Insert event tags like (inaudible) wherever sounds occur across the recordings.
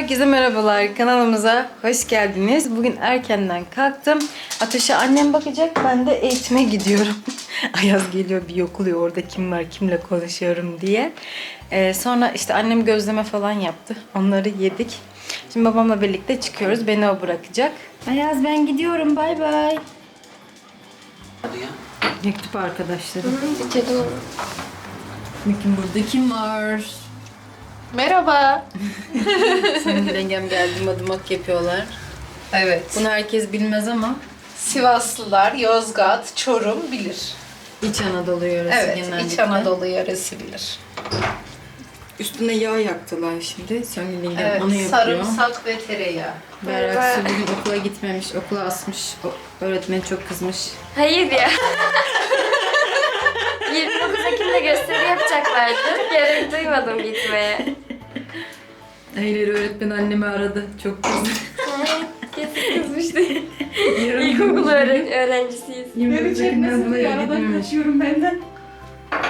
Herkese merhabalar. Kanalımıza hoş geldiniz. Bugün erkenden kalktım. Ateşe annem bakacak. Ben de eğitime gidiyorum. (laughs) Ayaz geliyor bir yokluyor orada kim var kimle konuşuyorum diye. Ee, sonra işte annem gözleme falan yaptı. Onları yedik. Şimdi babamla birlikte çıkıyoruz. Beni o bırakacak. Ayaz ben gidiyorum. Bay bay. Mektup arkadaşlarım. Bakın burada kim var? Merhaba. (laughs) Senin yengem geldi madımak yapıyorlar. Evet. Bunu herkes bilmez ama Sivaslılar, Yozgat, Çorum bilir. İç Anadolu yöresi Evet, genellikle. İç Anadolu yöresi bilir. Üstüne yağ yaktılar şimdi. Songül yengem Evet, onu yapıyor. sarımsak ve tereyağı. Berrak bugün okula gitmemiş. Okula asmış. O- öğretmeni çok kızmış. Hayır ya. (laughs) 29 Ekim'de gösteri yapacaklardı. Gerek duymadım gitmeye. Hayır öğretmen annemi aradı. Çok kızdı. Kesin kızmıştı. İlkokul öğren öğrencisiyiz. kaçıyorum benden.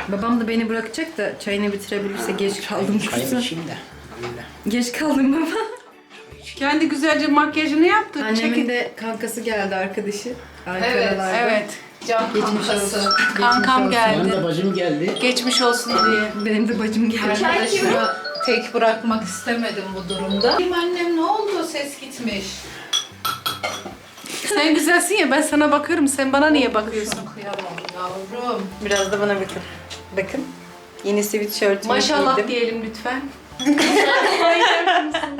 Babam da beni bırakacak da çayını bitirebilirse geç kaldım. Çayını içeyim de. Geç kaldım baba. Kendi güzelce makyajını yaptı. Annemin Çekin. de kankası geldi arkadaşı. Evet, Ankara'larda. Evet. Can Geçmiş kankası. olsun. Kankam Geçmiş olsun. Benim geldi. de bacım geldi. Geçmiş olsun diye. Benim de bacım geldi. Arkadaşımı tek bırakmak istemedim bu durumda. Benim annem ne oldu? Ses gitmiş. Sen güzelsin ya ben sana bakıyorum. Sen bana niye bakıyorsun? Kıyamam yavrum. Biraz da bana bakın. Bakın. Yeni sweatshirt'ümü Maşallah giydim. diyelim lütfen. (laughs)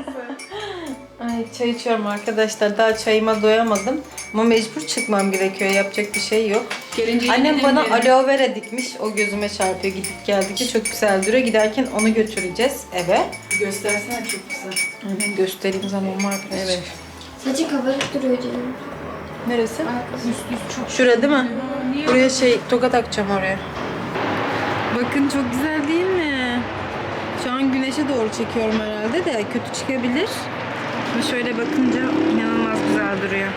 Ay çay içiyorum arkadaşlar. Daha çayıma doyamadım. Ama mecbur çıkmam gerekiyor. Yapacak bir şey yok. Gelince Annem bana aloe vera dikmiş. O gözüme çarpıyor. Gidip geldikçe çok güzel duruyor. Giderken onu götüreceğiz eve. Göstersene çok güzel. Aynen göstereyim zaman var. Evet. Saçı kabarık duruyor canım. Neresi? Üst üst çok. Şurada değil mi? Niye? Buraya şey toka takacağım oraya. Bakın çok güzel değil mi? Şu an güneşe doğru çekiyorum herhalde de kötü çıkabilir. Ama şöyle bakınca inanılmaz güzel duruyor.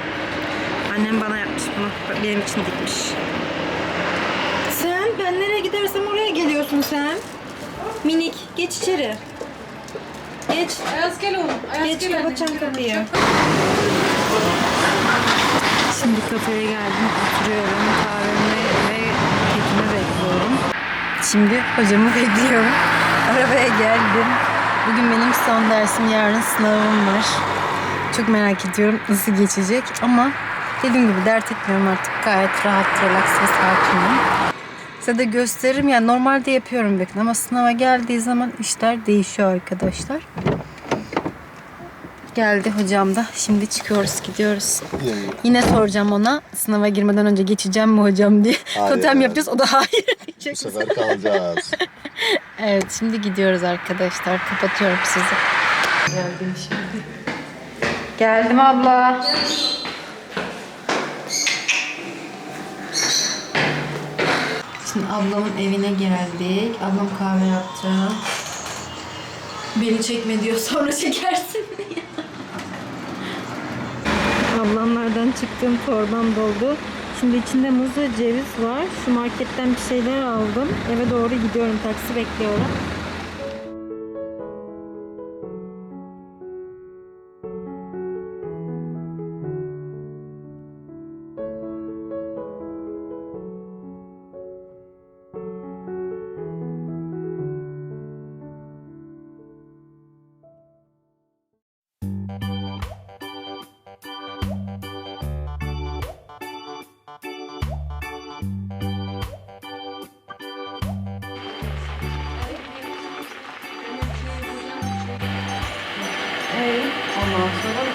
Annem bana yapmış bunu. Benim için dikmiş. Sen ben nereye gidersem oraya geliyorsun sen. Minik geç içeri. Geç. Ayaz gel oğlum. Ayaz Geç gel kapatacağım kapıyı. Şimdi kafeye geldim, oturuyorum, kahvemi ve kekimi bekliyorum. Şimdi hocamı bekliyorum. Arabaya geldim. Bugün benim son dersim, yarın sınavım var. Çok merak ediyorum nasıl geçecek ama dediğim gibi dert etmiyorum artık. Gayet rahat, relax ve sakinim. Size de gösteririm. Yani normalde yapıyorum bakın ama sınava geldiği zaman işler değişiyor arkadaşlar. Geldi hocam da. Şimdi çıkıyoruz, gidiyoruz. Yine soracağım ona sınava girmeden önce geçeceğim mi hocam diye. Hayır. Totem yapacağız. O da hayır Bu diyecek. sefer kalacağız. (laughs) Evet şimdi gidiyoruz arkadaşlar. Kapatıyorum sizi. Geldim şimdi. Geldim abla. Şimdi ablamın evine geldik. Ablam kahve yaptı. Beni çekme diyor sonra çekersin diye. Ablamlardan çıktığım torbam doldu. Şimdi içinde muz ve ceviz var. Şu marketten bir şeyler aldım. Eve doğru gidiyorum. Taksi bekliyorum.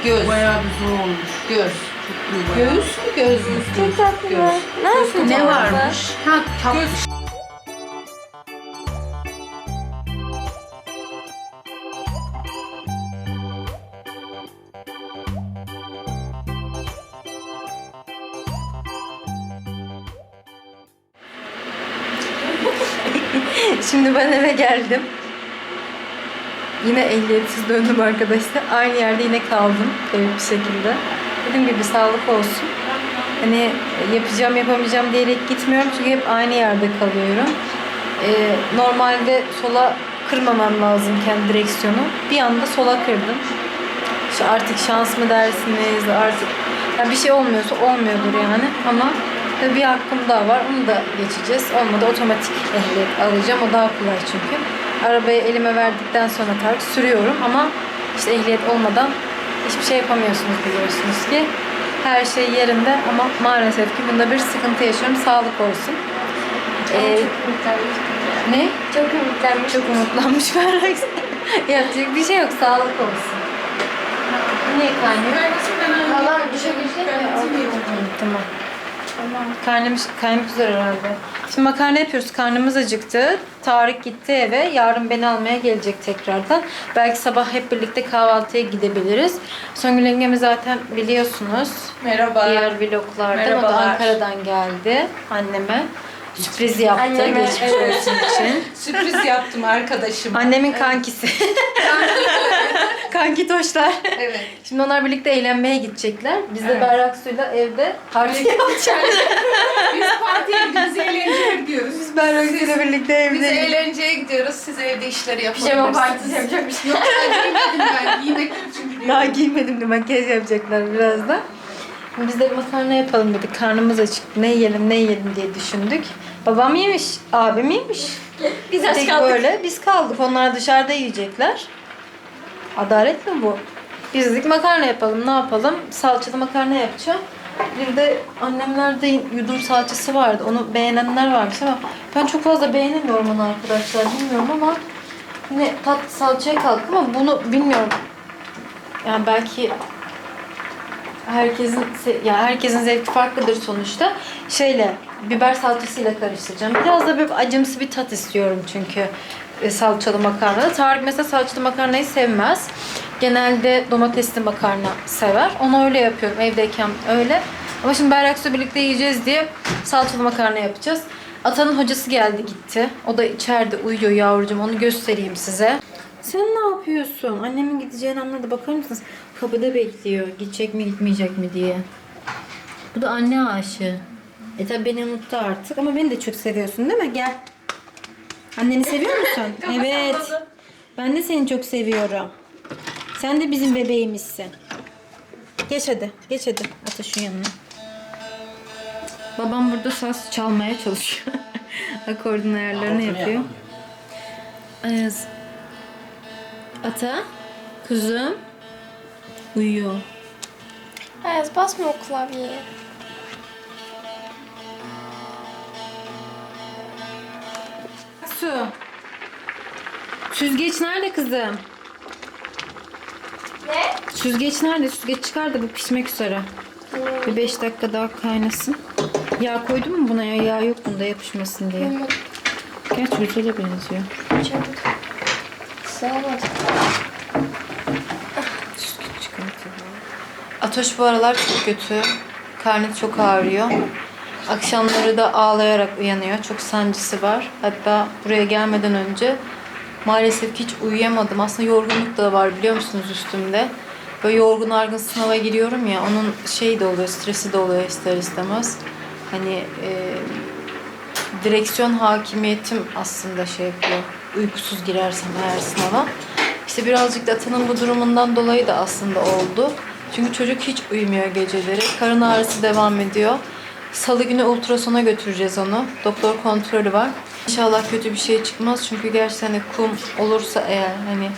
Göz. Bayağı bir zor olmuş. Göz. Göğüs mü göz mü? Çok tatlı. Ne yapıyorsun? Ne varmış? Ha kap. (laughs) Şimdi ben eve geldim. Yine ehliyetsiz döndüm arkadaşlar. Aynı yerde yine kaldım garip bir şekilde. Dediğim gibi sağlık olsun. Hani yapacağım yapamayacağım diyerek gitmiyorum çünkü hep aynı yerde kalıyorum. Ee, normalde sola kırmamam lazımken direksiyonu bir anda sola kırdım. İşte artık şans mı dersiniz artık yani bir şey olmuyorsa olmuyordur yani ama bir hakkım daha var onu da geçeceğiz. Olmadı otomatik ehliyet alacağım o daha kolay çünkü. Arabayı elime verdikten sonra Tarık sürüyorum ama işte ehliyet olmadan hiçbir şey yapamıyorsunuz biliyorsunuz ki. Her şey yerinde ama maalesef ki bunda bir sıkıntı yaşıyorum. Sağlık olsun. Ee, ne? Çok ümitlenmiş. Çok umutlanmış (laughs) Ferhat. Yapacak bir şey yok. Sağlık olsun. Niye kaynıyor? Halam düşebilecek mi? Tamam. Tamam. Karnımız, kaymak üzere herhalde. Şimdi makarna yapıyoruz. Karnımız acıktı. Tarık gitti eve. Yarın beni almaya gelecek tekrardan. Belki sabah hep birlikte kahvaltıya gidebiliriz. Songül yengemi zaten biliyorsunuz. Merhaba. Diğer vloglardan. O da Merhabalar. Ankara'dan geldi anneme. Sürpriz yaptı Anneme, geçmiş evet. olsun için. (laughs) Sürpriz yaptım arkadaşıma. Annemin kankisi. (laughs) Kanki toşlar. Evet. Şimdi onlar birlikte eğlenmeye gidecekler. Biz de Berrak Su'yla evde parti yapacağız. Biz partiye gidiyoruz, eğlenceye gidiyoruz. Biz Berrak Su'yla birlikte Biz evde. eğlenceye gidiyoruz, siz evde işleri yapabilirsiniz. Pijama partisi yapacak bir şey yok. Ben giymedim ben, giymek için Daha giymedim de makyaj yapacaklar birazdan. Biz de makarna yapalım dedik. Karnımız açık. Ne yiyelim ne yiyelim diye düşündük. Babam yemiş, abim yemiş. Biz aç Tek kaldık. böyle biz kaldık. Onlar dışarıda yiyecekler. Adalet mi bu? Biz dedik makarna yapalım. Ne yapalım? Salçalı makarna yapacağım. Bir de annemlerde yudum salçası vardı. Onu beğenenler varmış ama ben çok fazla beğenemiyorum onu arkadaşlar. Bilmiyorum ama yine tat salçaya kalktım ama bunu bilmiyorum. Yani belki herkesin ya herkesin zevki farklıdır sonuçta. Şeyle biber salçasıyla karıştıracağım. Biraz da bir acımsı bir tat istiyorum çünkü e, salçalı makarnada. Tarık mesela salçalı makarnayı sevmez. Genelde domatesli makarna sever. Onu öyle yapıyorum evdeyken öyle. Ama şimdi Berraksu birlikte yiyeceğiz diye salçalı makarna yapacağız. Atanın hocası geldi gitti. O da içeride uyuyor yavrucuğum. Onu göstereyim size. Sen ne yapıyorsun? Annemin gideceğini anladı. Bakar mısınız? Kapıda bekliyor. Gidecek mi gitmeyecek mi diye. Bu da anne aşığı. E tabi beni unuttu artık ama beni de çok seviyorsun değil mi? Gel. Anneni seviyor musun? (laughs) evet. Ben de seni çok seviyorum. Sen de bizim bebeğimizsin. Geç hadi. Geç hadi. Ata şu yanına. Babam burada saz çalmaya çalışıyor. (laughs) Akordun ayarlarını yapıyor. Ayaz. Ata. Kuzum. Uyuyor. Ayaz basma o klavyeye. Su. Süzgeç nerede kızım? Ne? Süzgeç nerede? Süzgeç çıkar da bu pişmek üzere. Bir 5 dakika daha kaynasın. Yağ koydun mu buna ya? Yağ yok bunda yapışmasın diye. Gerçi güzele benziyor. Çabuk. Sığamadım. Süzgeç Atoş bu aralar çok kötü. Karnı çok ağrıyor. Akşamları da ağlayarak uyanıyor. Çok sancısı var. Hatta buraya gelmeden önce maalesef hiç uyuyamadım. Aslında yorgunluk da var biliyor musunuz üstümde. Böyle yorgun argın sınava giriyorum ya onun şeyi de oluyor, stresi de oluyor ister istemez. Hani e, direksiyon hakimiyetim aslında şey yapıyor. Uykusuz girersem eğer sınava. İşte birazcık da Atan'ın bu durumundan dolayı da aslında oldu. Çünkü çocuk hiç uyumuyor geceleri. Karın ağrısı devam ediyor. Salı günü ultrasona götüreceğiz onu. Doktor kontrolü var. İnşallah kötü bir şey çıkmaz. Çünkü gerçekten hani kum olursa eğer hani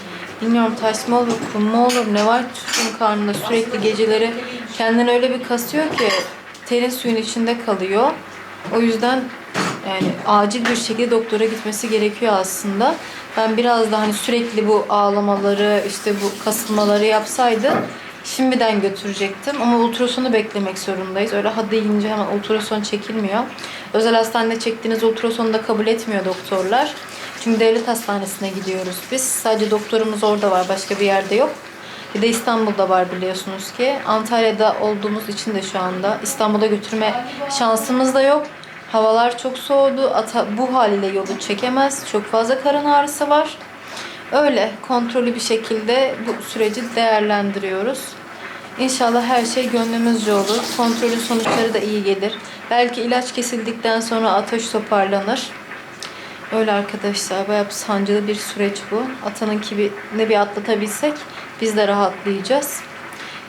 bilmiyorum taş mı olur, kum mu olur ne var çocuğun karnında sürekli geceleri kendini öyle bir kasıyor ki terin suyun içinde kalıyor. O yüzden yani acil bir şekilde doktora gitmesi gerekiyor aslında. Ben biraz da hani sürekli bu ağlamaları, işte bu kasılmaları yapsaydı şimdiden götürecektim. Ama ultrasonu beklemek zorundayız. Öyle ha deyince hemen ultrason çekilmiyor. Özel hastanede çektiğiniz ultrasonu da kabul etmiyor doktorlar. Çünkü devlet hastanesine gidiyoruz biz. Sadece doktorumuz orada var. Başka bir yerde yok. Bir de İstanbul'da var biliyorsunuz ki. Antalya'da olduğumuz için de şu anda İstanbul'a götürme şansımız da yok. Havalar çok soğudu. Ata bu haliyle yolu çekemez. Çok fazla karın ağrısı var. Öyle kontrollü bir şekilde bu süreci değerlendiriyoruz. İnşallah her şey gönlümüzce olur. Kontrolün sonuçları da iyi gelir. Belki ilaç kesildikten sonra ateş toparlanır. Öyle arkadaşlar bayağı bir sancılı bir süreç bu. Atanınki bir, ne bir atlatabilsek biz de rahatlayacağız.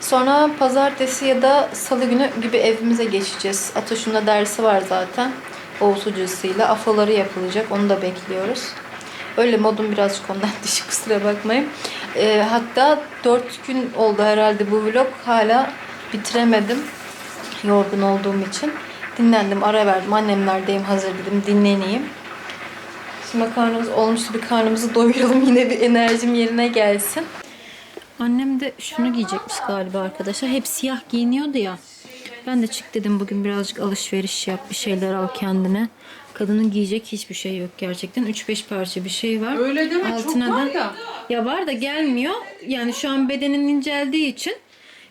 Sonra pazartesi ya da salı günü gibi evimize geçeceğiz. Atoş'un da dersi var zaten. Oğuz hocasıyla. Afoları yapılacak. Onu da bekliyoruz. Öyle modum birazcık ondan (laughs) düşük kusura bakmayın. Ee, hatta 4 gün oldu herhalde bu vlog. Hala bitiremedim. Yorgun olduğum için. Dinlendim, ara verdim. Annemlerdeyim, hazır dedim. Dinleneyim. Şimdi makarnamız olmuştu. Bir karnımızı doyuralım. (laughs) Yine bir enerjim yerine gelsin. Annem de şunu giyecekmiş galiba arkadaşlar. Hep siyah giyiniyordu ya. Ben de çık dedim bugün birazcık alışveriş yap. Bir şeyler al kendine. Kadının giyecek hiçbir şey yok gerçekten. 3-5 parça bir şey var. Öyle deme çok var ya. Ya var da gelmiyor. Yani şu an bedenin inceldiği için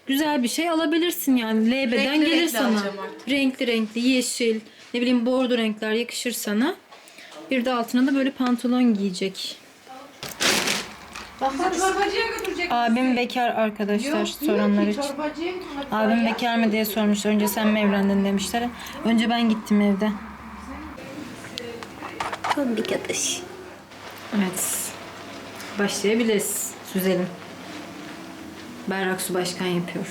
güzel bir şey alabilirsin yani. L beden Renkli gelir renkli sana. Renkli renkli, yeşil, ne bileyim bordo renkler yakışır sana. Bir de altına da böyle pantolon giyecek. Çorbacıya götürecek. Abim bekar arkadaşlar soranlar için. Çorbacıya Abim bekar mı diye sormuşlar. Önce sen mi evlendin demişler. Önce ben gittim evde. Tombik atış. Evet. Başlayabiliriz. Süzelim. Berrak Su Başkan yapıyor.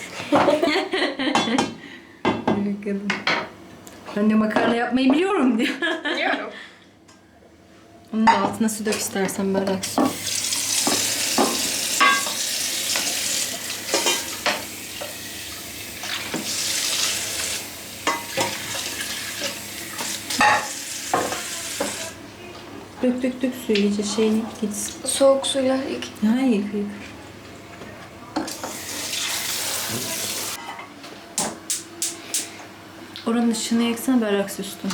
Bakalım. (laughs) ben de makarna yapmayı biliyorum diyor. Biliyorum. Onun da altına su dök istersen Berrak Su. Dök dök dök suyu iyice şeyini gitsin. Soğuk suyla ilk. Hayır yıkır. Oranın ışığını yaksana berrak süstü.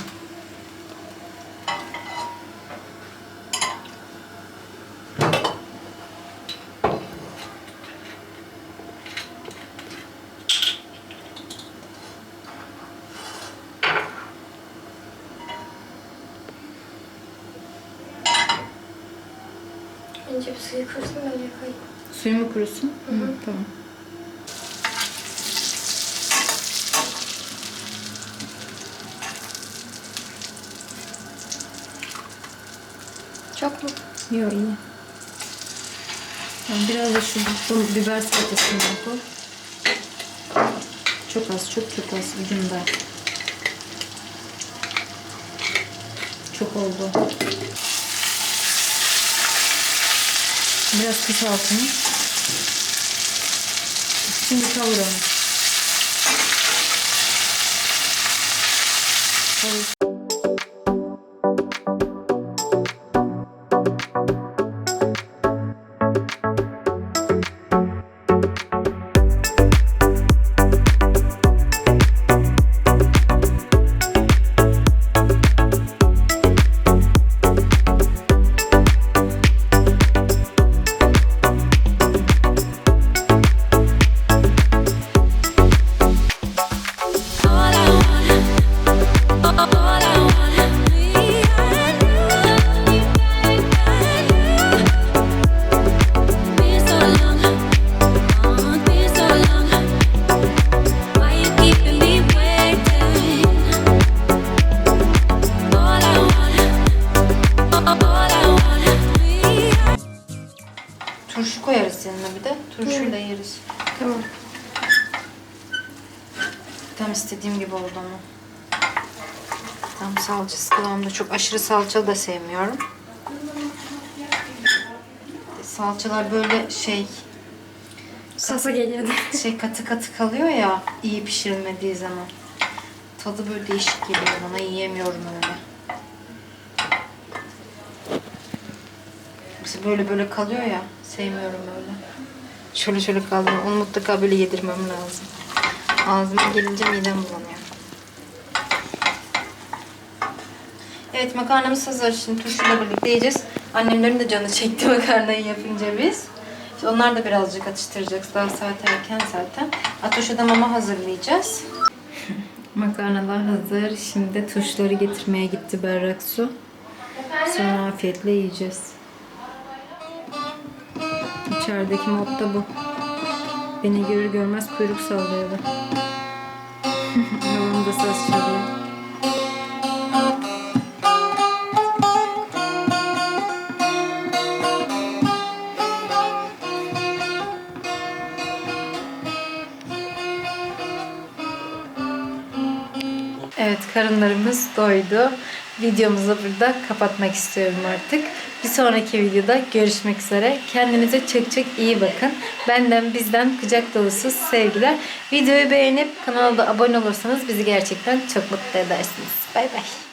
Önce bir suyu kırsın öyle koyayım. Suyu mu kurusun? Hı, tamam. Çok mu? Yok iyi. Yani biraz da şu biber salatasından koy. Çok az, çok çok az ucunda. Çok oldu. Biraz kıs altını. Şimdi kavur onu. Çok aşırı salçalı da sevmiyorum. Salçalar böyle şey Sasa geliyordu. (laughs) şey katı katı kalıyor ya iyi pişirilmediği zaman. Tadı böyle değişik geliyor bana. Yiyemiyorum öyle. Mesela böyle böyle kalıyor ya. Sevmiyorum öyle. Şöyle şöyle kaldı. Onu mutlaka böyle yedirmem lazım. Ağzıma gelince midem bulanıyor. Evet makarnamız hazır. Şimdi turşuyla birlikte yiyeceğiz. Annemlerin de canı çekti (laughs) makarnayı yapınca biz. İşte onlar da birazcık atıştıracağız. Daha saat erken zaten. Atoş'a da mama hazırlayacağız. (laughs) Makarnalar hazır. Şimdi turşuları getirmeye gitti berrak su. Sonra afiyetle yiyeceğiz. İçerideki mod da bu. Beni görür görmez kuyruk sallıyordu. (laughs) Babam da saz çalıyor. Karınlarımız doydu. Videomuzu burada kapatmak istiyorum artık. Bir sonraki videoda görüşmek üzere. Kendinize çok çok iyi bakın. Benden bizden kucak dolusu sevgiler. Videoyu beğenip kanala da abone olursanız bizi gerçekten çok mutlu edersiniz. Bay bay.